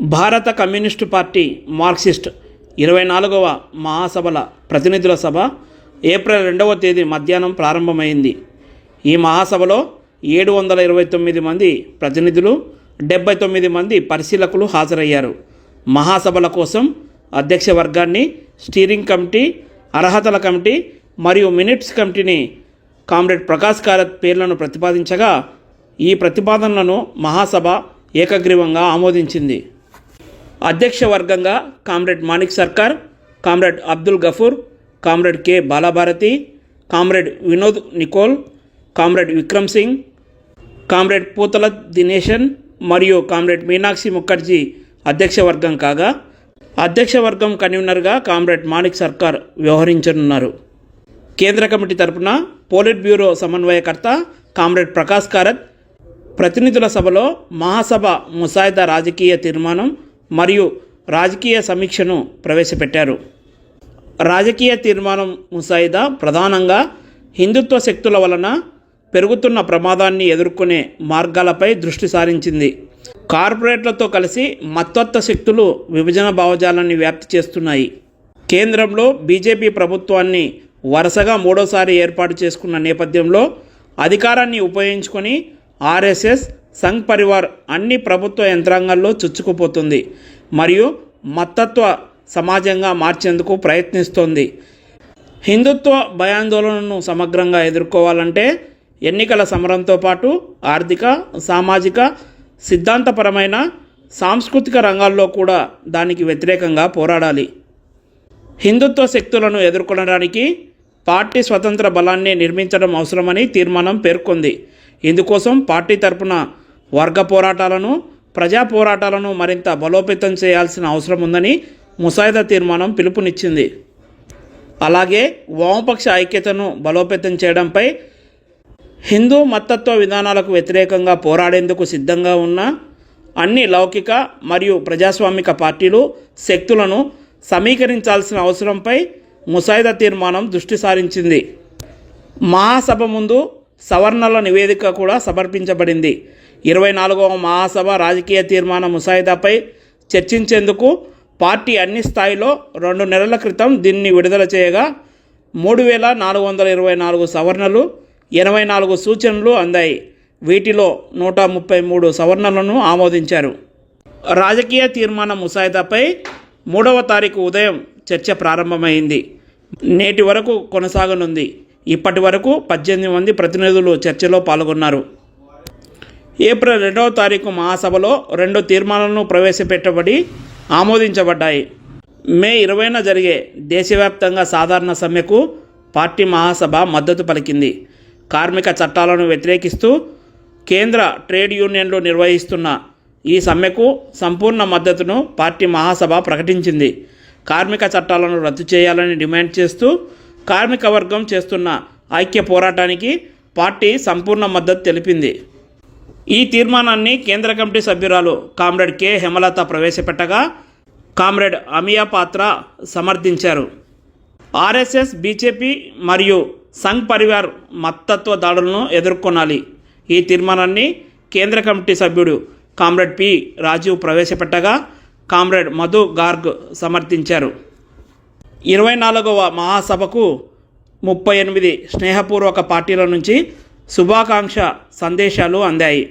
భారత communist party Marxist ఇరవై నాలుగవ మహాసభల ప్రతినిధుల సభ ఏప్రిల్ రెండవ తేదీ మధ్యాహ్నం ప్రారంభమైంది. ఈ మహాసభలో ఏడు వందల ఇరవై తొమ్మిది మంది ప్రతినిధులు డెబ్బై తొమ్మిది మంది పరిశీలకులు హాజరయ్యారు. మహాసభల కోసం అధ్యక్ష వర్గాన్ని స్టీరింగ్ కమిటీ అర్హతల కమిటీ మరియు మినిట్స్ కమిటీని కామ్రేడ్ ప్రకాష్ కారత్ పేర్లను ప్రతిపాదించగా ఈ ప్రతిపాదనలను మహాసభ ఏకగ్రీవంగా ఆమోదించింది. అధ్యక్ష వర్గంగా comrade Manik Sarkar comrade Abdul Gafoor comrade K Balabharathi comrade Vinod Nikole comrade Vikram Singh comrade Puthalath Dineshan మరియు కామ్రేడ్ మీనాక్షి ముఖర్జీ అధ్యక్ష వర్గం కాగా అధ్యక్ష వర్గం కన్వీనర్గా కామ్రేడ్ మాణిక్ సర్కార్ వ్యవహరించనున్నారు. కేంద్ర కమిటీ తరపున పోలిట్ బ్యూరో సమన్వయకర్త కామ్రేడ్ ప్రకాష్ కారత్ ప్రతినిధుల సభలో మహాసభ ముసాయిదా రాజకీయ తీర్మానం మరియు రాజకీయ సమీక్షను ప్రవేశపెట్టారు. రాజకీయ తీర్మానం ముసాయిదా ప్రధానంగా హిందుత్వ శక్తుల వలన పెరుగుతున్న ప్రమాదాన్ని ఎదుర్కొనే మార్గాలపై దృష్టి సారించింది. కార్పొరేట్లతో కలిసి మత్వత్వ శక్తులు విభజన భావజాలాన్ని వ్యాప్తి చేస్తున్నాయి. కేంద్రంలో బీజేపీ ప్రభుత్వాన్ని వరుసగా మూడోసారి ఏర్పాటు చేసుకున్న నేపథ్యంలో అధికారాన్ని ఉపయోగించుకొని ఆర్ఎస్ఎస్ సంఘ్ పరివార్ అన్ని ప్రభుత్వ యంత్రాంగాల్లో చుచ్చుకుపోతుంది మరియు మతత్వ సమాజంగా మార్చేందుకు ప్రయత్నిస్తోంది. హిందుత్వ భయాందోళనను సమగ్రంగా ఎదుర్కోవాలంటే ఎన్నికల సమరంతో పాటు ఆర్థిక సామాజిక సిద్ధాంతపరమైన సాంస్కృతిక రంగాల్లో కూడా దానికి వ్యతిరేకంగా పోరాడాలి. హిందుత్వ శక్తులను ఎదుర్కొనడానికి పార్టీ స్వతంత్ర బలాన్ని నిర్మించడం అవసరమని తీర్మానం పేర్కొంది. ఇందుకోసం పార్టీ తరపున వర్గ పోరాటాలను ప్రజా పోరాటాలను మరింత బలోపేతం చేయాల్సిన అవసరం ఉందని ముసాయిదా తీర్మానం పిలుపునిచ్చింది. అలాగే వామపక్ష ఐక్యతను బలోపేతం చేయడంపై హిందూ మతత్వ విధానాలకు వ్యతిరేకంగా పోరాడేందుకు సిద్ధంగా ఉన్న అన్ని లౌకిక మరియు ప్రజాస్వామిక పార్టీలు శక్తులను సమీకరించాల్సిన అవసరంపై ముసాయిదా తీర్మానం దృష్టి సారించింది. మహాసభ ముందు సవర్ణల నివేదిక కూడా సమర్పించబడింది. ఇరవై నాలుగవ మహాసభ రాజకీయ తీర్మాన ముసాయిదాపై చర్చించేందుకు పార్టీ అన్ని స్థాయిలో రెండు నెలల క్రితం దీన్ని విడుదల చేయగా మూడు వేల నాలుగు వందల ఇరవై నాలుగు సవరణలు ఎనభై నాలుగు సూచనలు అందాయి. వీటిలో నూట ముప్పై మూడు సవరణలను ఆమోదించారు. రాజకీయ తీర్మాన ముసాయిదాపై మూడవ తారీఖు ఉదయం చర్చ ప్రారంభమైంది. నేటి వరకు కొనసాగనుంది. ఇప్పటి వరకు పద్దెనిమిది మంది ప్రతినిధులు చర్చలో పాల్గొన్నారు. ఏప్రిల్ రెండవ తారీఖు మహాసభలో రెండు తీర్మానాలను ప్రవేశపెట్టబడి ఆమోదించబడ్డాయి. మే ఇరవైన జరిగే దేశవ్యాప్తంగా సాధారణ సమ్మెకు పార్టీ మహాసభ మద్దతు పలికింది. కార్మిక చట్టాలను వ్యతిరేకిస్తూ కేంద్ర ట్రేడ్ యూనియన్లు నిర్వహిస్తున్న ఈ సమ్మెకు సంపూర్ణ మద్దతును పార్టీ మహాసభ ప్రకటించింది. కార్మిక చట్టాలను రద్దు చేయాలని డిమాండ్ చేస్తూ కార్మిక వర్గం చేస్తున్న ఐక్య పోరాటానికి పార్టీ సంపూర్ణ మద్దతు తెలిపింది. ఈ తీర్మానాన్ని కేంద్ర కమిటీ సభ్యురాలు కామ్రేడ్ కె. హేమలత ప్రవేశపెట్టగా కామ్రేడ్ అమియా పాత్ర సమర్థించారు. ఆర్ఎస్ఎస్ బీజేపీ మరియు సంఘ్ పరివార్ మత్తత్వ దాడులను ఎదుర్కొనాలి. ఈ తీర్మానాన్ని కేంద్ర కమిటీ సభ్యుడు కామ్రేడ్ పి. రాజీవ్ ప్రవేశపెట్టగా కామ్రేడ్ మధు గార్గ్ సమర్థించారు. ఇరవై నాలుగవ మహాసభకు ముప్పై ఎనిమిది స్నేహపూర్వక పార్టీల నుంచి శుభాకాంక్ష సందేశాలు అందాయి.